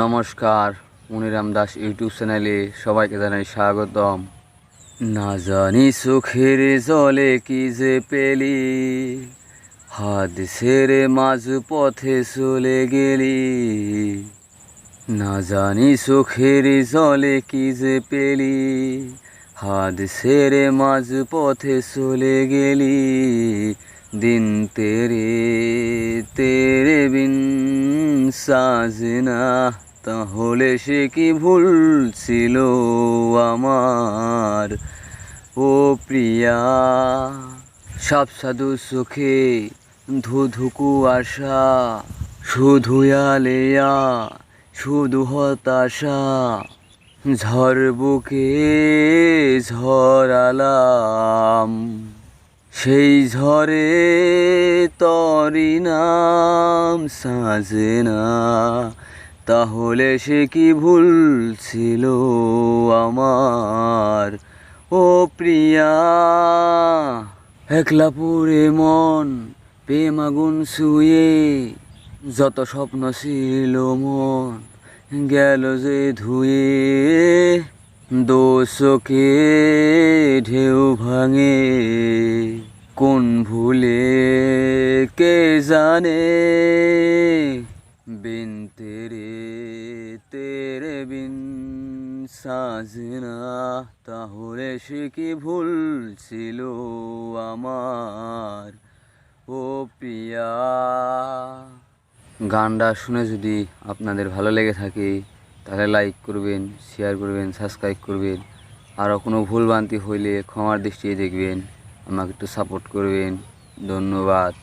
নমস্কার, মনিরাম দাস ইউটিউব চ্যানেলে সবাইকে জানাই স্বাগতম। না জানি সুখের জলে কি যে পেলি হাত সেরে মাঝ পথে চলে গেলি। না জানি সুখের জলে কি যে পেলি হাত সেরে মাঝ পথে চলে গেলি। দিন তেরে তেরে বিন সাজনা, তাহলে সে কি ভুল ছিল আমার? ও প্রিয়া, সব সাধু সুখে ধুধুকু আশা, শুধু আলেয়া, শুধু হতাশা, ঝড় বুকে ঝরালাম সেই ঝরে তরি নাম সাজে না। তাহলে সে কি ভুল ছিল আমার? ও প্রিয়া, একলা পুরে মন প্রেম আগুন শুয়ে যত স্বপ্ন ছিল মন গেল যে ধুয়ে। দোষকে ঢেউ ভাঙে। কে জানে বিন তেরে তেরে বিন সাজনা তাহলে সে কি ভুল ছিল আমার ও প্রিয়া গানটা শুনে যদি আপনাদের ভালো লেগে থাকে, তাহলে লাইক করবেন শেয়ার করবেন সাবস্ক্রাইব করবেন। আরও কোনো ভুলভ্রান্তি হইলে ক্ষমার দৃষ্টিতে দেখবেন, আমাকে একটু সাপোর্ট করবেন। ধন্যবাদ।